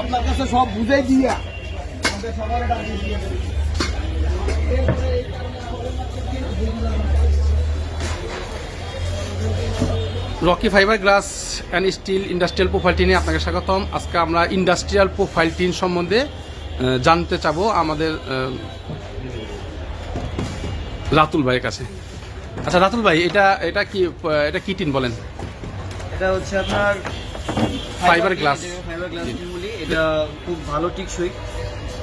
আপনার কাছে সব বুঝাই দিয়া Rocky fibre glass and steel industrial profile টিনে আপনাকে স্বাগতম। আজকে আমরা ইন্ডাস্ট্রিয়াল প্রোফাইল টিন সম্বন্ধে জানতে চাবো আমাদের রাতুল ভাইয়ের কাছে। আচ্ছা রাতুল ভাই এটা এটা কি এটা কি টিন বলেন? এটা হচ্ছে আপনার Fiber glass। ফাইবার গ্লাস বলি। এটা খুব ভালো টিকসই।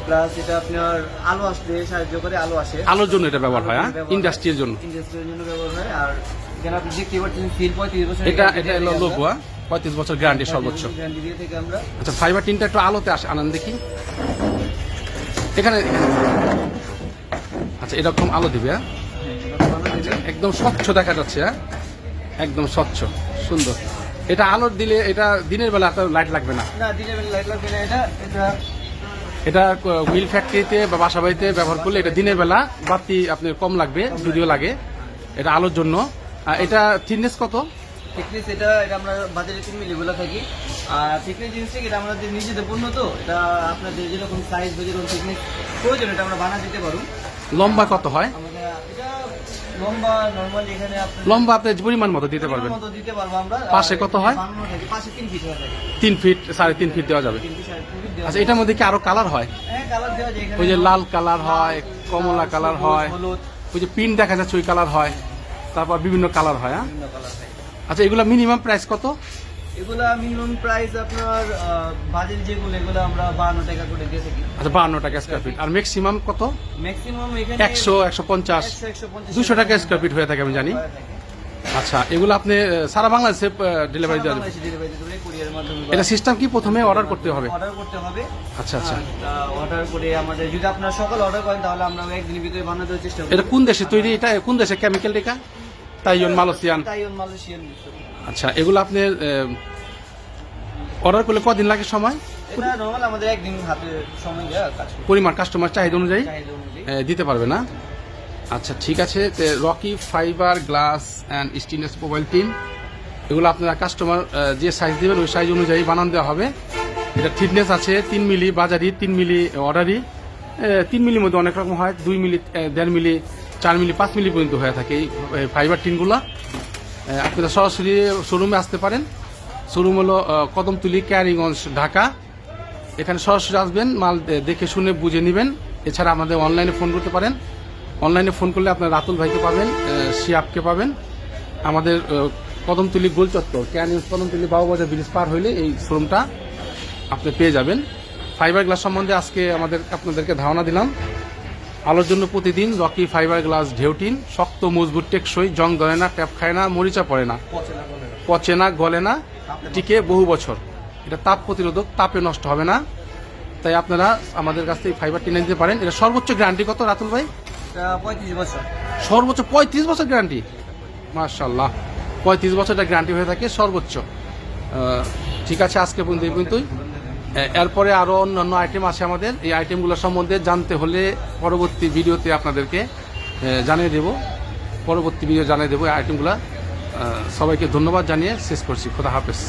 প্লাস এটা আপনার আলো আসতে সাহায্য করে আলো আসে। আলোর জন্য এটা ব্যবহার হয় হ্যাঁ? ইন্ডাস্ট্রির জন্য। ইন্ডাস্ট্রির জন্য ব্যবহার হয়। আর এখানে আপনি দেখতে পাচ্ছেন সিল পঁয়ত্রিশ বছর এটা এটা হলো হ্যাঁ? পঁয়ত্রিশ বছর গ্যারান্টি সর্বোচ্চ। গ্যারান্টি দিয়ে থেকে আমরা আচ্ছা ফাইবার টিনটা একটু আলোতে আসে আনন্দ দেখি। এখানে। আচ্ছা এরকম আলো দিবে হ্যাঁ? একদম স্বচ্ছ দেখা যাচ্ছে হ্যাঁ? একদম স্বচ্ছ সুন্দর। এটা আলোর দিলে এটা দিনের বেলা আপনার লাইট লাগবে না। না দিনের বেলা লাইট লাগবে না এটা এটা এটা হুইল ফ্যাক্টরিতে বা বাসা বাড়িতে ব্যবহার করলে এটা দিনের বেলা বাতি আপনার কম লাগবে যদিও লাগে। এটা আলোর জন্য। আর এটা থিকনেস কত? থিকনেস এটা এটা আমরা বাজারে তিন মিলি বলে থাকি। আর থিকনেস জিনিসটা এটা আমাদের নিজেদের পণ্য তো। এটা আপনাদের যেরকম সাইজ বা যেরকম থিকনেস প্রয়োজন এটা আমরা বানা দিতে পারব। লম্বা কত হয়? লম্বা নরমালি এখানে লম্বা আপনি পরিমাণ মতো দিতে পারবেন। মতো দিতে পারব আমরা। পাশে কত হয়? পাশে তিন ফিট হয়ে থাকে তিন ফিট সাড়ে তিন ফিট দেওয়া যাবে। আচ্ছা এটার মধ্যে কি আরও কালার হয়? হ্যাঁ কালার দেওয়া যায় এখানে। ওই যে লাল কালার হয় কমলা কালার হয়। ওই যে পিন দেখা যাচ্ছে ওই কালার হয়। তারপর বিভিন্ন কালার হয় বিভিন্ন কালার হয়। আচ্ছা এগুলো মিনিমাম প্রাইস কত? এগুলা মিনিমাম প্রাইস আপনার যেগুলো এগুলো আমরা বাহান্ন টাকা করে দিয়ে থাকি। আচ্ছা বাহান্ন টাকা স্কোয়ার ফিট আর ম্যাক্সিমাম কত? ম্যাক্সিমাম এখানে একশো একশো পঞ্চাশ। দুশো টাকা স্কোয়ার ফিট হয়ে থাকে আমি জানি। আচ্ছা এগুলো আপনি সারা বাংলাদেশে ডেলিভারি দেওয়া এটা সিস্টেম কি প্রথমে অর্ডার করতে হবে? অর্ডার করতে হবে। আচ্ছা আচ্ছা। অর্ডার করে আমাদের যদি আপনার সকাল অর্ডার করেন তাহলে আমরা একদিনের ভিতরে বানাতে দেওয়ার চেষ্টা এটা কোন দেশে তৈরি? এটা কোন দেশে কেমিক্যাল টিকা? তাইজন মালয়েশিয়ান তাইওয়ান মালয়েশিয়ান আচ্ছা এগুলো আপনি অর্ডার করলে কদিন লাগে সময়? এটা নর্মাল আমাদের একদিন হাতে সময় কাজ পরিমাণ কাস্টমার চাহিদা অনুযায়ী? দিতে পারবে না? আচ্ছা ঠিক আছে Rocky fibre glass and stainless mobile team এগুলো আপনারা কাস্টমার যে সাইজ দেবেন ওই সাইজ অনুযায়ী বানান দেওয়া হবে। এটা থিকনেস আছে তিন মিলি বাজারি তিন মিলি অর্ডারি তিন মিলির মধ্যে অনেক রকম হয় দুই মিলি দেড় মিলি চার মিলি পাঁচ মিলি পর্যন্ত হয়ে থাকে এই ফাইবার টিনগুলা। আপনারা সরাসরি শোরুমে আসতে পারেন। শোরুম হলো কদমতুলি ক্যারিগঞ্জ ঢাকা। এখানে সরাসরি আসবেন মাল দেখে শুনে বুঝে নেবেন। এছাড়া আমাদের অনলাইনে ফোন করতে পারেন। অনলাইনে ফোন করলে আপনার রাতুল ভাইকে পাবেন আহ, শিয়াবকে পাবেন। আমাদের কদমতলি গোল চত্বর ক্যানিউজ কদমতলি বাবুবাজার ব্রিজ পার হইলে এই শোরুমটা আপনি পেয়ে যাবেন। ফাইবার গ্লাস সম্বন্ধে আজকে আমাদের আপনাদেরকে ধারণা দিলাম। আলোর জন্য প্রতিদিন রকি ফাইবার গ্লাস ঢেউটিন শক্ত মজবুত টেকসই জং ধরে না ট্যাপ খায় না মরিচা পড়ে না। পচে না গলে না। টিকে বহু বছর। এটা তাপ প্রতিরোধক তাপে নষ্ট হবে না। তাই আপনারা আমাদের কাছ থেকে ফাইবার টিনে নিতে পারেন। এটা সর্বোচ্চ গ্যারান্টি কত রাতুল ভাই? পঁয়ত্রিশ বছর। সর্বোচ্চ পঁয়ত্রিশ বছর গ্যারান্টি? মার্শাল্লাহ পঁয়ত্রিশ বছরটা গ্যারান্টি হয়ে থাকে সর্বোচ্চ। ঠিক আছে আজকে পর্যন্ত এই পর্যন্তই। এরপরে আরও অন্যান্য আইটেম আছে আমাদের। এই আইটেমগুলো সম্বন্ধে জানতে হলে পরবর্তী ভিডিওতে আপনাদেরকে জানিয়ে দেব। পরবর্তী ভিডিও জানিয়ে দেবো এই আইটেমগুলো সবাইকে ধন্যবাদ জানিয়ে শেষ করছি। খোদা হাফেজ।